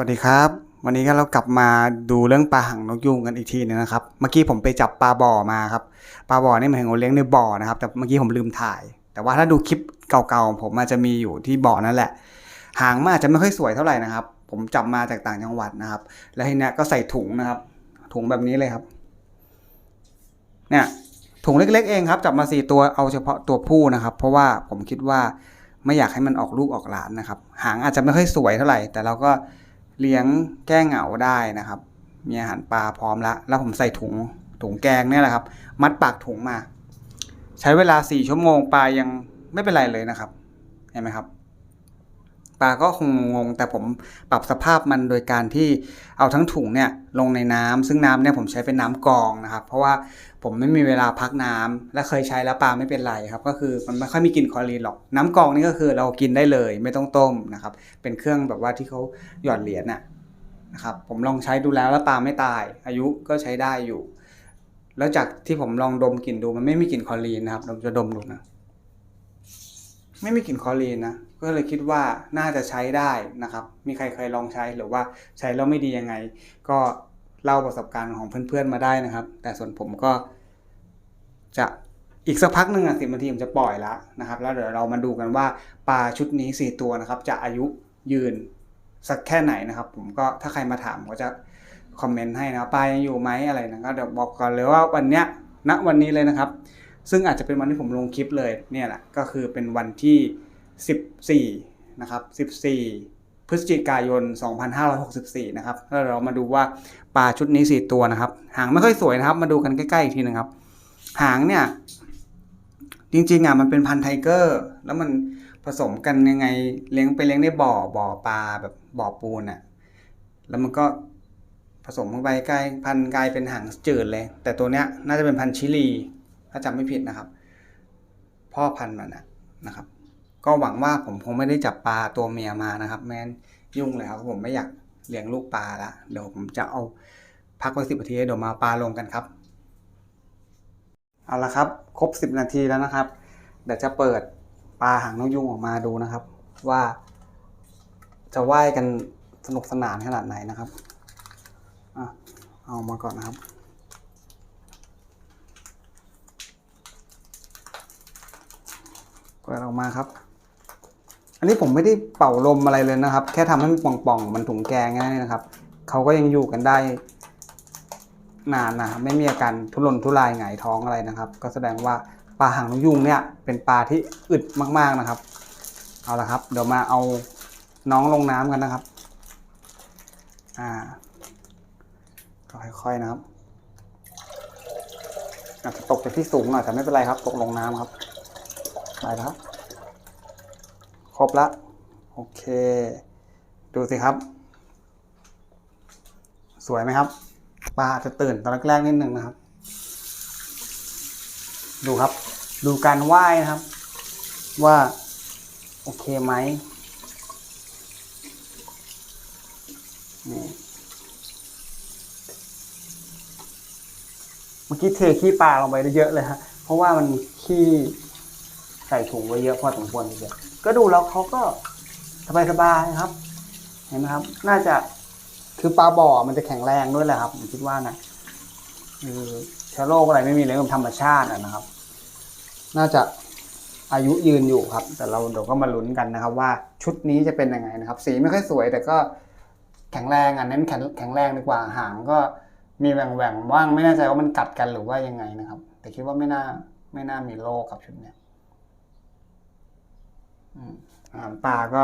วัสดีครับ วันนี้ก็เรากลับมาดูเรื่องปลาหางนกยูงกันอีกทีหนึงนะครับ เมื่อกี้ผมไปจับปลาบ่อมาครับ ปลาบ่อนี่หมายถึงว่าเลี้ยงในบ่อนะครับ แต่เมื่อกี้ผมลืมถ่าย แต่ว่าถ้าดูคลิปเก่าๆของผมอาจจะมีอยู่ที่บ่อนั่นแหละ หางมันอาจจะไม่ค่อยสวยเท่าไหร่นะครับ ผมจับมาจากต่างจังหวัดนะครับ แล้วทีเนี้ยก็ใส่ถุงนะครับ ถุงแบบนี้เลยครับ เนี่ย ถุงเล็ก ๆ เองครับ จับมาสี่ตัวเอาเฉพาะตัวผู้นะครับ เพราะว่าผมคิดว่าไม่อยากให้มันออกลูกออกหลานนะครับ หางอาจจะไม่ค่อยสวยเท่าไหร่ แต่เราก็ เลี้ยงแก้เหงาได้นะครับ มีอาหารปลาพร้อมแล้วแล้วผมใส่ถุงถุงแกงเนี่ยแหละครับ มัดปากถุงมา ใช้เวลา 4 ชั่วโมงปลายังไม่เป็นไรเลยนะครับ เห็นไหมครับ ปลาก็คงงงแต่ผมปรับสภาพมันโดยการที่เอาทั้งถุงเนี่ยลงในน้ำซึ่งน้ำเนี่ยผมใช้เป็นน้ำกองนะครับ เพราะว่าผมไม่มีเวลาพักน้ำและเคยใช้แล้วปลาไม่เป็นไรครับ ก็คือมันไม่ค่อยมีกลิ่นคลอรีนหรอก น้ำกองนี่ก็คือเรากินได้เลย ไม่ต้องต้มนะครับ เป็นเครื่องแบบว่าที่เขาหยอดเหรียญน่ะนะครับผมลองใช้ดูแล้วแล้วปลาไม่ตาย อายุก็ใช้ได้อยู่ แล้วจากที่ผมลองดมกลิ่นดูมันไม่มีกลิ่นคลอรีนนะครับเราจะดมดูนะ ไม่มีกลิ่นคลอรีนนะ ก็เลยคิดว่าน่าจะใช้ได้นะครับ มีใครเคยลองใช้หรือว่าใช้แล้วไม่ดียังไง ก็เล่าประสบการณ์ของเพื่อนๆมาได้นะครับ แต่ส่วนผมก็จะอีกสักพักหนึ่งอะสิบนาทีผมจะปล่อยแล้วนะครับ แล้วเดี๋ยวเรามาดูกันว่าปลาชุดนี้สี่ตัวนะครับ จะอายุยืนสักแค่ไหนนะครับ ผมก็ถ้าใครมาถามผมก็จะคอมเมนต์ให้นะปลายังอยู่ไหมอะไรนะก็เดี๋ยวบอกก่อนเลยว่าวันเนี้ยณวันนี้เลยนะครับ ซึ่งอาจจะเป็นวันที่ผมลงคลิปเลยเนี่ยแหละก็คือเป็นวันที่ 14 นะครับ 14 พฤศจิกายน 2564 นะครับแล้วเรามาดูว่าปลาชุดนี้ 4 ตัวนะครับ หางไม่ค่อยสวยนะครับ มาดูกันใกล้ๆอีกทีนึงครับ หางเนี่ย จริงๆอะมันเป็นพันไทเกอร์ แล้วมันผสมกันยังไงเลี้ยงไปเลี้ยงในบ่อบ่อปลาแบบบ่อปูนอะ แล้วมันก็ผสมลงไปกลายพันกลายเป็นหางจืดเลย แต่ตัวเนี้ยน่าจะเป็นพันชิลี ถ้าจำไม่ผิดนะครับ พ่อพันธุ์มันนะครับ ก็หวังว่าผมคงไม่ได้จับปลาตัวเมียมานะครับ แม้นยุ่งเลยครับผมไม่อยากเลี้ยงลูกปลาละเดี๋ยวผมจะเอาพักไว้สิบนาทีเดี๋ยวมาปลาลงกันครับ เอาละครับ ครบสิบนาทีแล้วนะครับ เดี๋ยวจะเปิดปลาหางนกยุงออกมาดูนะครับ ว่าจะว่ายกันสนุกสนานขนาดไหนนะครับอเอามาก่อนนะครับ เปิดออกมาครับ อันนี้ผมไม่ได้เป่าลมอะไรเลยนะครับ แค่ทำให้มันป่องๆมันถุงแกงแค่นี้นะครับเขาก็ยังอยู่กันได้นานนะครับไม่มีอาการทุรนทุรายหงายท้องอะไรนะครับ ก็แสดงว่าปลาหางนกยุงเนี่ยเป็นปลาที่อึดมากๆนะครับ เอาละครับ เดี๋ยวมาเอาน้องลงน้ำกันนะครับ อ่าค่อยๆนะครับอาจจะตกจากที่สูงหน่อยแต่ไม่เป็นไรครับ ตกลงน้ำครับไปแล้ว ครบละโอเค ดูสิครับ สวยไหมครับปลาจะตื่นตอนแรกๆนิดหนึ่งนะครับ ดูครับ ดูการว่ายนะครับ ว่า โอเคไหมนี่เมื่อกี้เทขี้ปลาลงไปได้เยอะเลยฮะเพราะว่ามันขี้ ใส่ถุงไว้เยอะพอสมควรทีเดียวก็ดูแล้วเขาก็สบายๆครับ เห็นไหมครับ น่าจะคือปลาบ่อมันจะแข็งแรงด้วยแหละครับผมคิดว่านะคือเชื้อโรคอะไรไม่มีเลยเป็นธรรมชาตินะครับ น่าจะอายุยืนอยู่ครับ แต่เราเดี๋ยวก็มาลุ้นกันนะครับ ว่าชุดนี้จะเป็นยังไงนะครับ สีไม่ค่อยสวย แต่ก็แข็งแรงอะเน้นแข็งแข็งแรงดีกว่าหางก็มีแหว่งแหว่งๆบ้างไม่แน่ใจว่ามันกัดกันหรือว่ายังไงนะครับ แต่คิดว่าไม่น่าไม่น่ามีโรคกับชุดเนี้ย อาหารปลาก็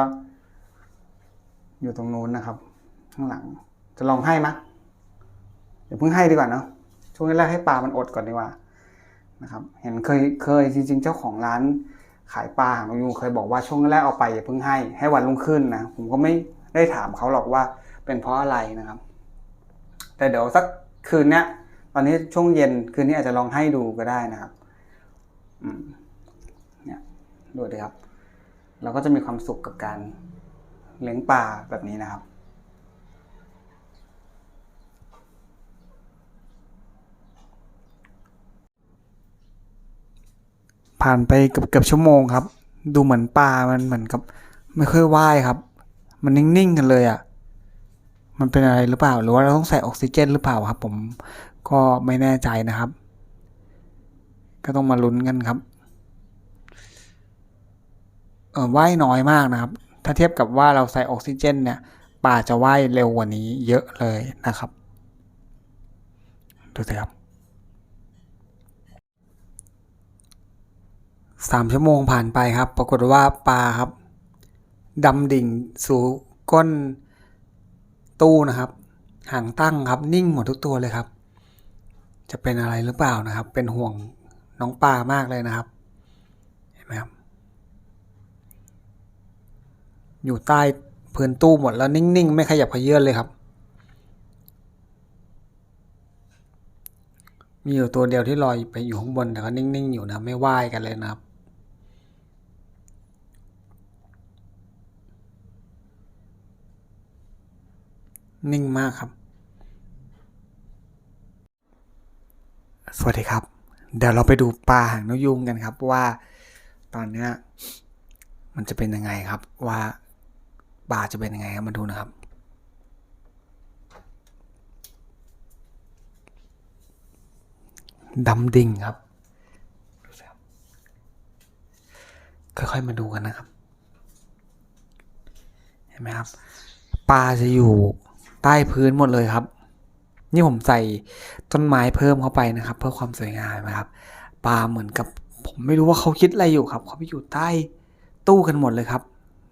อยู่ตรงนู้นนะครับ ข้างหลัง จะลองให้มะเดี๋ยวเพิ่งให้ดีกว่าเนาะช่วงแรกให้ปลามันอดก่อนดีกว่านะครับ เห็นเคยเคยจริง ๆ เจ้าของร้านขายปลาหางยูเคยบอกว่าช่วงแรกเอาไปอย่าเพิ่งให้ ให้วันรุ่งขึ้นนะผมก็ไม่ได้ถามเขาหรอกว่าเป็นเพราะอะไรนะครับ แต่เดี๋ยวสักคืนเนี้ยตอนนี้ช่วงเย็นคืนนี้อาจจะลองให้ดูก็ได้นะครับ อืม เนี่ยดูดิครับ เราก็จะมีความสุขกับการเลี้ยงปลาแบบนี้นะครับ ผ่านไปเกือบเกือบชั่วโมงครับ ดูเหมือนปลามันเหมือนกับ ไม่ค่อยว่ายครับ มันนิ่งๆกันเลยอะ่ะมันเป็นอะไรหรือเปล่า หรือว่าเราต้องใส่ออกซิเจนหรือเปล่าครับ ผมก็ไม่แน่ใจนะครับ ก็ต้องมาลุ้นกันครับ ว่ายน้อยมากนะครับ ถ้าเทียบกับว่าเราใส่ออกซิเจนเนี่ยปลาจะว่ายเร็วกว่านี้เยอะเลยนะครับ ดูสิครับสามชั่วโมงผ่านไปครับ ปรากฏว่าปลาครับดำดิ่งสู่ก้นตู้นะครับ ห่างตั้งครับนิ่งหมดทุกตัวเลยครับ จะเป็นอะไรหรือเปล่านะครับ เป็นห่วงน้องปลามากเลยนะครับ เห็นไหมครับ อยู่ใต้พื้นตู้หมดแล้วนิ่งๆ ไม่ขยับขยื่นเลยครับ มีอยู่ตัวเดียวที่ลอยไปอยู่ข้างบนแต่ก็นิ่งๆ อยู่นะไม่ว่ายกันเลยนะครับนิ่งมากครับ สวัสดีครับ เดี๋ยวเราไปดูปลาหางนกยูงกันครับว่าตอนเนี้ยมันจะเป็นยังไงครับว่า ปลาจะเป็นยังไงครับมาดูนะครับ ดำดิ่งครับ ค่อยๆมาดูกันนะครับ เห็นไหมครับ ปลาจะอยู่ใต้พื้นหมดเลยครับ นี่ผมใส่ต้นไม้เพิ่มเข้าไปนะครับ เพื่อความสวยงามนะครับ ปลาเหมือนกับผมไม่รู้ว่าเขาคิดอะไรอยู่ครับ เขาไปอยู่ใต้ตู้กันหมดเลยครับ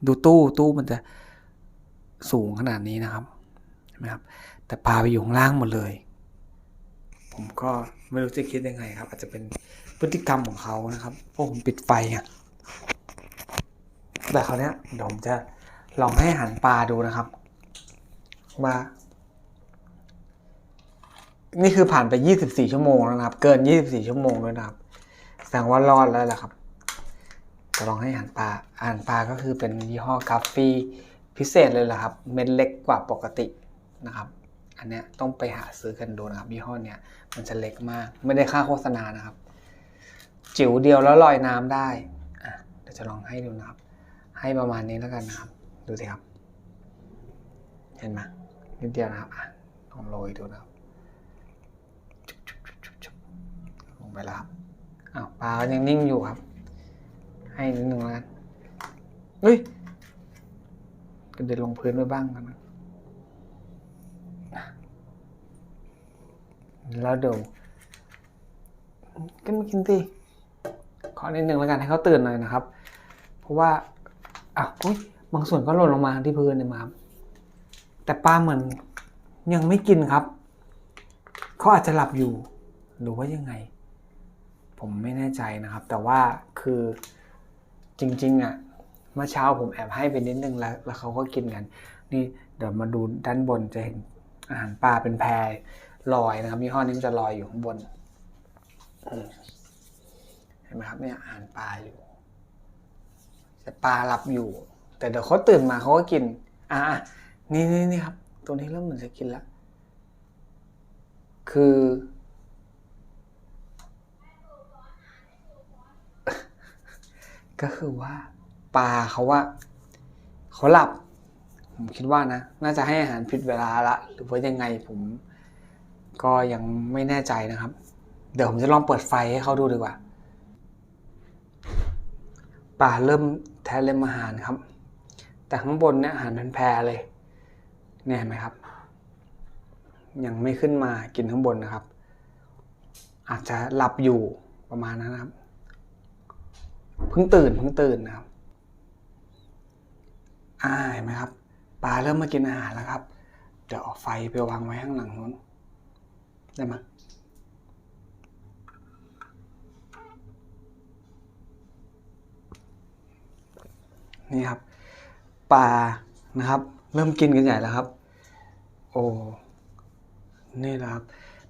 ดูตู้ตู้มันจะสูงขนาดนี้นะครับเห็นไหมครับ แต่ปลาไปอยู่ข้างล่างหมดเลย ผมก็ไม่รู้จะคิดยังไงครับ อาจจะเป็นพฤติกรรมของเขานะครับเพราะผมปิดไฟอะแต่คราวเนี้ยเดี๋ยวผมจะลองให้หันปลาดูนะครับว่านี่คือผ่านไป 24 ชั่วโมงแล้วนะครับ เกิน 24 ชั่วโมงด้วยนะครับ แสดงว่ารอดแล้วแหละครับ จะลองให้อาหารปลาอาหารปลาก็คือเป็นยี่ห้อกาแฟพิเศษเลยแหละครับ เม็ดเล็กกว่าปกตินะครับ อันเนี้ยต้องไปหาซื้อกันดูนะครับยี่ห้อเนี้ยมันจะเล็กมาก ไม่ได้ค่าโฆษณานะครับ จิ๋วเดียวแล้วลอยน้ำได้อะเดี๋ยวจะลองให้ดูนะครับ ให้ประมาณนี้แล้วกันนะครับ ดูสิครับ เห็นไหมนิดเดียวนะครับอะลองโรยดูนะครับลงไปแล้วครับอ้าวปลายังนิ่งอยู่ครับ ให้นิดนึงแล้วกันเฮ้ยกระเด็นลงพื้นไปบ้างกันนะแล้วเดี๋ยวก็มากินสิขอนิดนึงแล้วกันให้เขาตื่นหน่อยนะครับ เพราะว่าอ้าวอุ๊ยบางส่วนก็หล่นลงมาที่พื้นเนี่ยมาครับ แต่ปลาเหมือนยังไม่กินครับเขาอาจจะหลับอยู่ หรือว่ายังไง ผมไม่แน่ใจนะครับ แต่ว่าคือ จริง ๆ อะเมื่อเช้าผมแอบให้ไปนิดนึงแล้ว แล้วเขาก็กินกัน นี่เดี๋ยวมาดูด้านบนจะเห็นอาหารปลาเป็นแพรลอยนะครับยี่ห้อนี้มันจะลอยอยู่ข้างบนเห็นไหมครับเนี่ยอาหารปลาอยู่ แต่ปลาหลับอยู่ แต่เดี๋ยวเขาตื่นมาเขาก็กิน อะอะนี่นี่นี่ครับ ตัวนี้เริ่มเหมือนจะกินแล้วคือ ก็คือว่าปลาเขาว่าเขาหลับ ผมคิดว่านะ น่าจะให้อาหารผิดเวลาละหรือว่ายังไงผม ก็ยังไม่แน่ใจนะครับ เดี๋ยวผมจะลองเปิดไฟให้เขาดูดีกว่าปลาเริ่มแทะเล็มอาหารครับ แต่ข้างบนเนี่ยอาหารเป็นแพรเลย เนี่ยเห็นไหมครับ ยังไม่ขึ้นมากินข้างบนนะครับ อาจจะหลับอยู่ประมาณนั้นนะครับ เพิ่งตื่นเพิ่งตื่นนะครับอ่าเห็นไหมครับปลาเริ่มมากินอาหารแล้วครับ เดี๋ยวเอาไฟไปวางไว้ข้างหลังนู้นได้ไหมนี่ครับปลานะครับ เริ่มกินกันใหญ่แล้วครับ โอ้นี่แหละครับ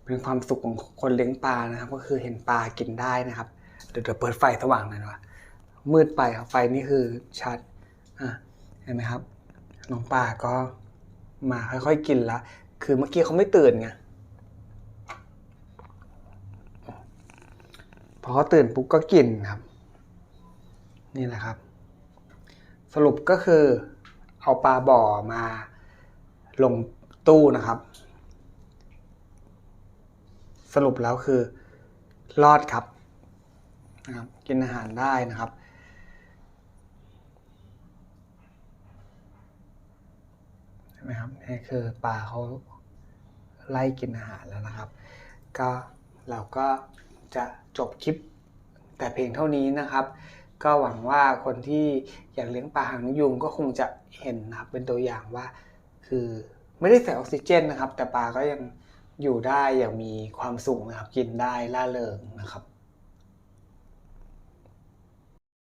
เป็นความสุขของคนเลี้ยงปลานะครับ ก็คือเห็นปลากินได้นะครับ เดี๋ยวเดี๋ยวเปิดไฟสว่างหน่อยดีกว่า มืดไปครับไฟนี่คือชัดอะเห็นไหมครับน้องปลาก็มาค่อยๆกินละ คือเมื่อกี้เขาไม่ตื่นไงพอเขาตื่นปุ๊บก็กินครับ นี่แหละครับ สรุปก็คือเอาปลาบ่อมาลงตู้นะครับ สรุปแล้วคือรอดครับนะครับ กินอาหารได้นะครับ ช่ไหมครับนี่คือปลาเขาไล่กินอาหารแล้วนะครับ ก็เราก็จะจบคลิปแต่เพียงเท่านี้นะครับ ก็หวังว่าคนที่อยากเลี้ยงปลาหางนกยูงก็คงจะเห็นนะครับเป็นตัวอย่างว่า คือไม่ได้ใส่ออกซิเจนนะครับ แต่ปลาก็ยังอยู่ได้อย่างมีความสุขนะครับ กินได้ล่าเริงนะครับ